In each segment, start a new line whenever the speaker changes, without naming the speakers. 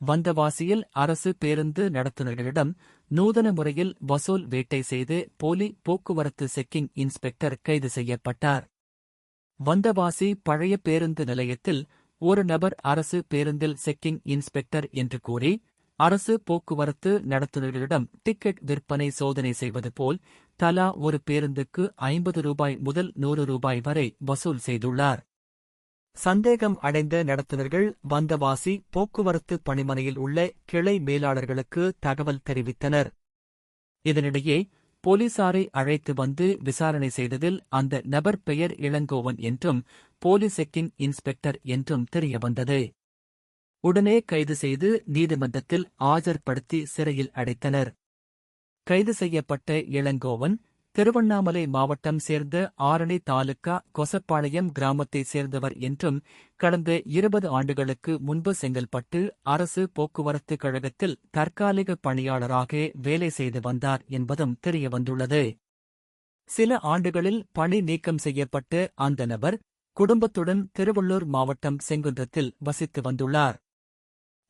வந்தவாசியில் அரசு பேருந்து நடத்துனர்களிடம் நூதன முறையில் வசூல் வேட்டை செய்து போலி போக்குவரத்து செக்கிங் இன்ஸ்பெக்டர் கைது செய்யப்பட்டார். வந்தவாசி பழைய பேருந்து நிலையத்தில் ஒரு நபர் அரசு பேருந்தில் செக்கிங் இன்ஸ்பெக்டர் என்று கூறி அரசு போக்குவரத்து நடத்துனர்களிடம் டிக்கெட் விற்பனை சோதனை செய்வது போல் தலா ஒரு பேருந்துக்கு ஐம்பது ரூபாய் முதல் நூறு ரூபாய் வரை வசூல் செய்துள்ளார். சந்தேகம் அடைந்த நடத்துனர்கள் வந்தவாசி போக்குவரத்து பணிமனையில் உள்ள கிளை மேலாளர்களுக்கு தகவல் தெரிவித்தனர். இதனிடையே போலீசாரை அழைத்து வந்து விசாரணை செய்ததில் அந்த நபர் பெயர் இளங்கோவன் என்றும் போலீஸ் செக்கிங் இன்ஸ்பெக்டர் என்றும் தெரியவந்தது. உடனே கைது செய்து நீதிமன்றத்தில் ஆஜர்படுத்தி சிறையில் அடைத்தனர். கைது செய்யப்பட்ட இளங்கோவன் திருவண்ணாமலை மாவட்டம் சேர்ந்த ஆரணி தாலுகா கொசப்பாளையம் கிராமத்தைச் சேர்ந்தவர் என்றும் கடந்த இருபது ஆண்டுகளுக்கு முன்பு செங்கல்பட்டு அரசு போக்குவரத்து கழகத்தில் தற்காலிக பணியாளராக வேலை செய்து வந்தார் என்பதும் தெரியவந்துள்ளது. சில ஆண்டுகளில் பணி நீக்கம் செய்யப்பட்ட அந்த நபர் குடும்பத்துடன் திருவள்ளூர் மாவட்டம் செங்குன்றத்தில் வசித்து வந்துள்ளார்.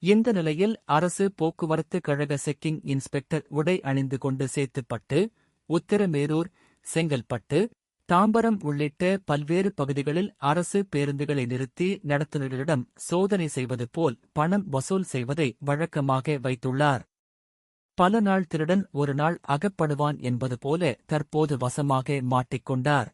இந்த நிலையில் அரசு போக்குவரத்து கழக செக்கிங் இன்ஸ்பெக்டர் உடை அணிந்து கொண்டு சேர்த்துப்பட்டு உத்திரமேரூர் செங்கல்பட்டு தாம்பரம் உள்ளிட்ட பல்வேறு பகுதிகளில் அரசு பேருந்துகளை நிறுத்தி நடத்துனர்களிடம் சோதனை செய்வது போல் பணம் வசூல் செய்வதை வழக்கமாக வைத்துள்ளார். பல நாள் திருடன் ஒரு நாள் அகப்படுவான் என்பது போல தற்போது வசமாக மாட்டிக்கொண்டார்.